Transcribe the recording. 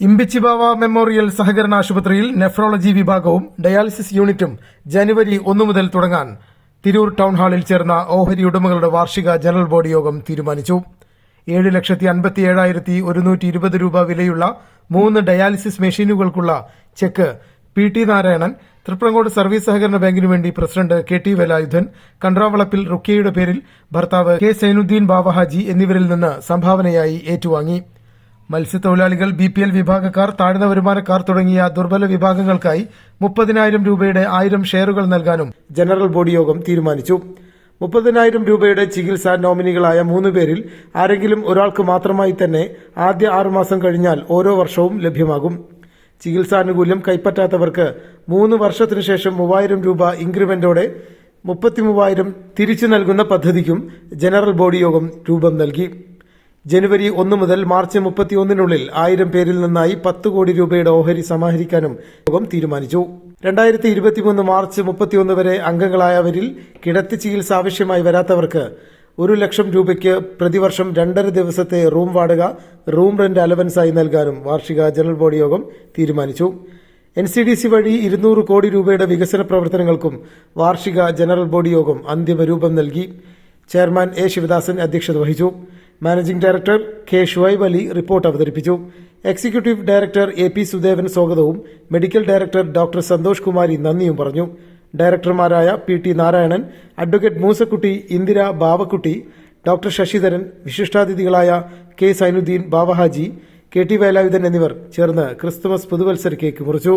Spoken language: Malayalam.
ഇമ്പിച്ചിബാവ മെമ്മോറിയൽ സഹകരണ ആശുപത്രിയിൽ നെഫ്രോളജി വിഭാഗവും ഡയാലിസിസ് യൂണിറ്റും ജനുവരി ഒന്നു മുതൽ തുടങ്ങാൻ തിരൂർ ടൗൺ ഹാളിൽ ചേർന്ന ഓഹരി ഉടമകളുടെ വാർഷിക ജനറൽ ബോഡി യോഗം തീരുമാനിച്ചു. ഏഴ് ലക്ഷത്തി അൻപത്തി ഏഴായിരത്തി ഒരുന്നൂറ്റി ഇരുപത് രൂപ വിലയുള്ള മൂന്ന് dialysis മെഷീനുകൾക്കുള്ള check P T Narayanan Triprangode service സഹകരണ ബാങ്കിനു വേണ്ടി പ്രസിഡന്റ് കെ ടി വേലായുധൻ കണ്ട്രാവളപ്പിൽ റുക്കിയയുടെ പേരിൽ ഭർത്താവ് കെ സൈനുദ്ദീൻ ബാവഹാജി എന്നിവരിൽ നിന്ന് സംഭാവനയായി ഏറ്റുവാങ്ങി. മത്സ്യത്തൊഴിലാളികൾ ബി പി എൽ വിഭാഗക്കാർ താഴ്ന്ന വരുമാനക്കാർ തുടങ്ങിയ ദുർബല വിഭാഗങ്ങൾക്കായി മുപ്പതിനായിരം രൂപയുടെ ആയിരം ഷെയറുകൾ നൽകാനും ജനറൽ ബോഡി യോഗം തീരുമാനിച്ചു. മുപ്പതിനായിരം രൂപയുടെ ചികിത്സാ നോമിനികളായ മൂന്ന് പേരിൽ ആരെങ്കിലും ഒരാൾക്ക് മാത്രമായി തന്നെ ആദ്യ ആറുമാസം കഴിഞ്ഞാൽ ഓരോ വർഷവും ലഭ്യമാകും. ചികിത്സാനുകൂല്യം കൈപ്പറ്റാത്തവർക്ക് മൂന്ന് വർഷത്തിനു ശേഷം മൂവായിരം രൂപ ഇൻക്രിമെന്റോടെ മുപ്പത്തി മൂവായിരം തിരിച്ചു നൽകുന്ന പദ്ധതിക്കും ജനറൽ ബോഡി യോഗം രൂപം നൽകി. ജനുവരി ഒന്ന് മുതൽ മാർച്ച് മുപ്പത്തിയൊന്നിനുള്ളിൽ ആയിരം പേരിൽ നിന്നായി പത്ത് കോടി രൂപയുടെ ഓഹരി സമാഹരിക്കാനും യോഗം തീരുമാനിച്ചു. രണ്ടായിരത്തി ഇരുപത്തിമൂന്ന് മാർച്ച് മുപ്പത്തിയൊന്ന് വരെ അംഗങ്ങളായവരിൽ കിടത്തി ചികിത്സ ആവശ്യമായി വരാത്തവർക്ക് ഒരു ലക്ഷം രൂപയ്ക്ക് പ്രതിവർഷം രണ്ടര ദിവസത്തെ റൂം വാടക റൂം റെന്റ് അലവൻസായി നൽകാനും വാർഷിക ജനറൽ ബോഡി യോഗം തീരുമാനിച്ചു. എൻ സി ഡി സി വഴി ഇരുന്നൂറ് കോടി രൂപയുടെ വികസന പ്രവർത്തനങ്ങൾക്കും വാർഷിക ജനറൽ ബോഡി യോഗം അന്തിമ രൂപം നൽകി. ചെയർമാൻ എ ശിവദാസൻ അധ്യക്ഷത വഹിച്ചു. Managing director K Shuaib Ali report അവതരിപ്പിച്ചു. Executive director A P Sudevan സ്വാഗതവും medical director doctor Santhosh Kumari നന്ദിയും പറഞ്ഞു. ഡയറക്ടർമാരായ P T Narayanan advocate Moosakutty Indira Bavakutty doctor Sasidharan വിശിഷ്ടാതിഥികളായ K Zainuddin Bavahaji K T Velayudhan എന്നിവർ ചേർന്ന് ക്രിസ്തുമസ് പുതുവത്സര കേക്ക് മുറിച്ചു.